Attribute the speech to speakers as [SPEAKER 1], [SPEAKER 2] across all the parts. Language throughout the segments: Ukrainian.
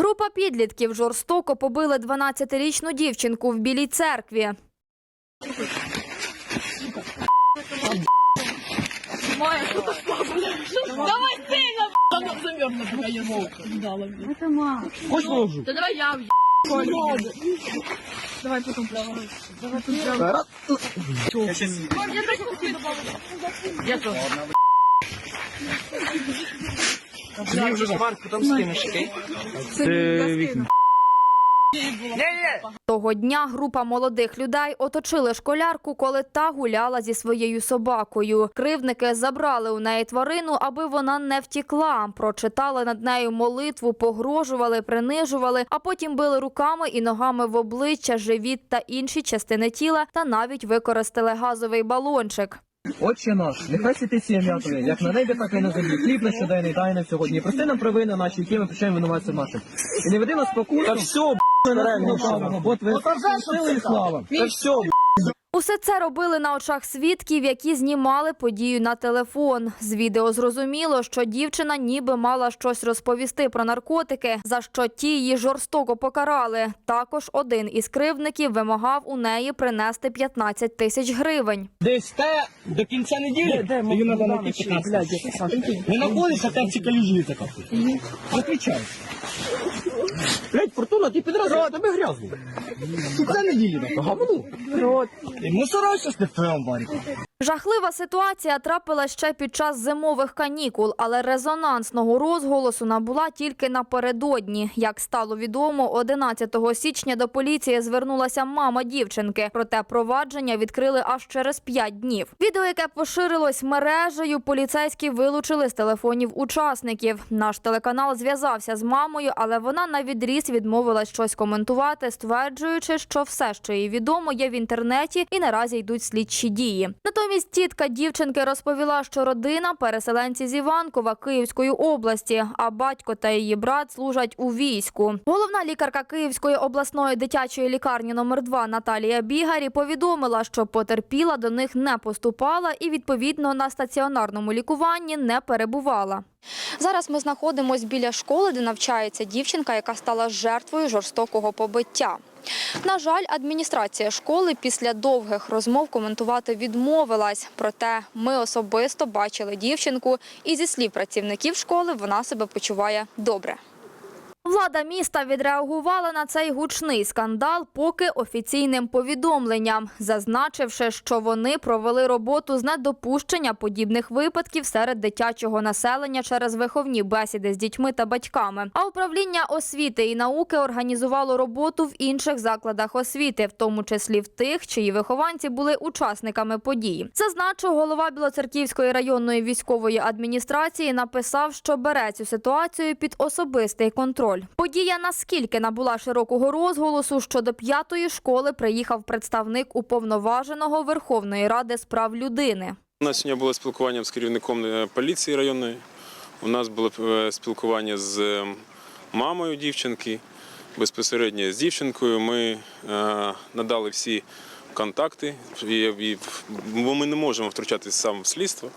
[SPEAKER 1] Група підлітків жорстоко побили 12-річну дівчинку в Білій церкві.
[SPEAKER 2] Давай сильно? Да давай я в Давай потом плавай. Давай потом кухню Я тоже.
[SPEAKER 3] Мне уже Марк, потом скинешь, окей? Ты...
[SPEAKER 1] Того дня група молодих людей оточили школярку, коли та гуляла зі своєю собакою. Кривдники забрали у неї тварину, аби вона не втікла. Прочитали над нею молитву, погрожували, принижували, а потім били руками і ногами в обличчя, живіт та інші частини тіла, та навіть використали газовий балончик.
[SPEAKER 4] Отче наш, нехай святить ім'я Твоє, як на небі, так і на землі. Хліб наш щоденний дай нам сьогодні. Прости нам провини наші, які ми прощаємо винуватцям нашим. І не веди нас спокусу.
[SPEAKER 3] Та все,
[SPEAKER 4] Правильно, правильно, бо Твоє сили і слава.
[SPEAKER 3] Та все,
[SPEAKER 1] Усе це робили на очах свідків, які знімали подію на телефон. З відео зрозуміло, що дівчина ніби мала щось розповісти про наркотики, за що ті її жорстоко покарали. Також один із кривдників вимагав у неї принести 15 тисяч гривень.
[SPEAKER 3] Десь те до кінця неділі.
[SPEAKER 4] Де,
[SPEAKER 3] Її треба знайти 15 Не знаходишся, там ці каліжі така. Отвічай. Блять, Фортуна, ти підразила, тебе грязно. Кінця неділі, так, гавну. Рот. І мусорайся з твоєму.
[SPEAKER 1] Жахлива ситуація трапила ще під час зимових канікул, але резонансного розголосу набула тільки напередодні. Як стало відомо, 11 січня до поліції звернулася мама дівчинки. Проте провадження відкрили аж через 5 днів. Відео, яке поширилось мережею, поліцейські вилучили з телефонів учасників. Наш телеканал зв'язався з мамою, але вона на відріз відмовилась щось коментувати, стверджуючи, що все, що їй відомо, є в інтернеті і наразі йдуть слідчі дії. Натомість тітка дівчинки розповіла, що родина переселенці з Іванкова Київської області, а батько та її брат служать у війську. Головна лікарка Київської обласної дитячої лікарні номер 2 Наталія Бігарі повідомила, що потерпіла до них не поступала і відповідно на стаціонарному лікуванні не перебувала. Зараз ми знаходимося біля школи, де навчається дівчинка, яка стала жертвою жорстокого побиття. На жаль, адміністрація школи після довгих розмов коментувати відмовилась. Проте ми особисто бачили дівчинку, і зі слів працівників школи вона себе почуває добре. Влада міста відреагувала на цей гучний скандал поки офіційним повідомленням, зазначивши, що вони провели роботу з недопущення подібних випадків серед дитячого населення через виховні бесіди з дітьми та батьками. А управління освіти і науки організувало роботу в інших закладах освіти, в тому числі в тих, чиї вихованці були учасниками події. Зазначив голова Білоцерківської районної військової адміністрації написав, що бере цю ситуацію під особистий контроль. Подія наскільки набула широкого розголосу, що до п'ятої школи приїхав представник уповноваженого Верховної Ради з прав людини.
[SPEAKER 5] У нас сьогодні було спілкування з керівником е, поліції районної. У нас було е, спілкування з е, мамою дівчинки, безпосередньо з дівчинкою. Ми надали всі контакти, і- бо ми не можемо втручатися сам в слідство,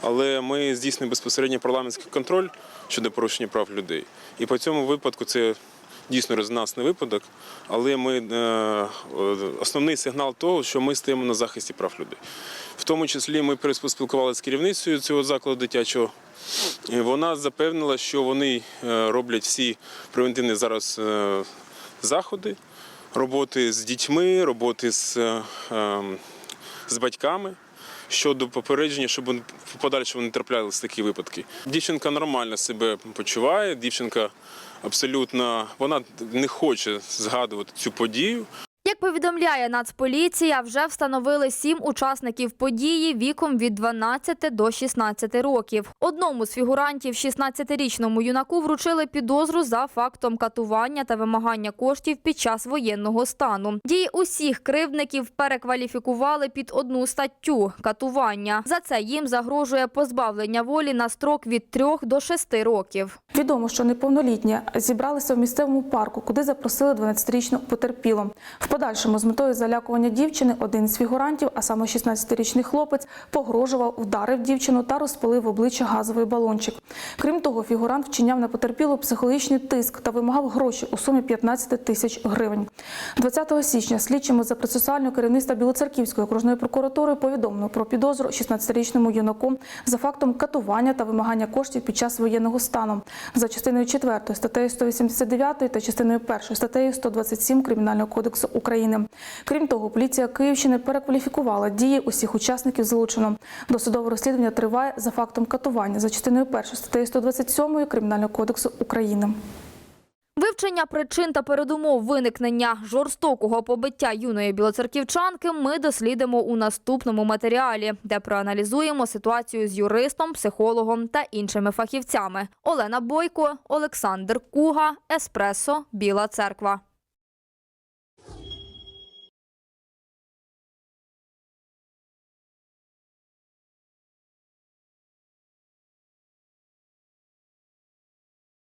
[SPEAKER 5] але ми здійснюємо безпосередньо парламентський контроль щодо порушення прав людей. І по цьому випадку це дійсно резонансний випадок, але ми е, основний сигнал того, що ми стоїмо на захисті прав людей. В тому числі ми поспілкувалися з керівницею цього закладу дитячого. І вона запевнила, що вони е, роблять всі превентивні зараз е, заходи, роботи з дітьми, роботи з, е, ем, з батьками. Щодо попередження, щоб в подальшому не траплялися такі випадки. Дівчинка нормально себе почуває. Дівчинка абсолютно вона не хоче згадувати цю подію.
[SPEAKER 1] Як повідомляє Нацполіція, вже встановили сім учасників події віком від 12 до 16 років. Одному з фігурантів, 16-річному юнаку, вручили підозру за фактом катування та вимагання коштів під час воєнного стану. Дії усіх кривдників перекваліфікували під одну статтю катування. За це їм загрожує позбавлення волі на строк від 3 до 6 років.
[SPEAKER 6] Відомо, що неповнолітні зібралися в місцевому парку, куди запросили 12-річну потерпілу. Подальшому з метою залякування дівчини один з фігурантів, а саме 16-річний хлопець, погрожував, вдарив дівчину та розпилив в обличчя газовий балончик. Крім того, фігурант вчиняв на потерпілу психологічний тиск та вимагав гроші у сумі 15 тисяч гривень. 20 січня слідчими за процесуального керівництва Білоцерківської окружної прокуратури повідомлено про підозру 16-річному юнаку за фактом катування та вимагання коштів під час воєнного стану за частиною 4 статтею 189 та частиною 1 статтею 127 Кримінального кодексу України. Крім того, поліція Київщини перекваліфікувала дії усіх учасників злочину. Досудове розслідування триває за фактом катування за частиною 1 статтею 127 Кримінального кодексу України.
[SPEAKER 1] Вивчення причин та передумов виникнення жорстокого побиття юної білоцерківчанки ми дослідимо у наступному матеріалі, де проаналізуємо ситуацію з юристом, психологом та іншими фахівцями. Олена Бойко, Олександр Куга, Еспресо, Біла Церква.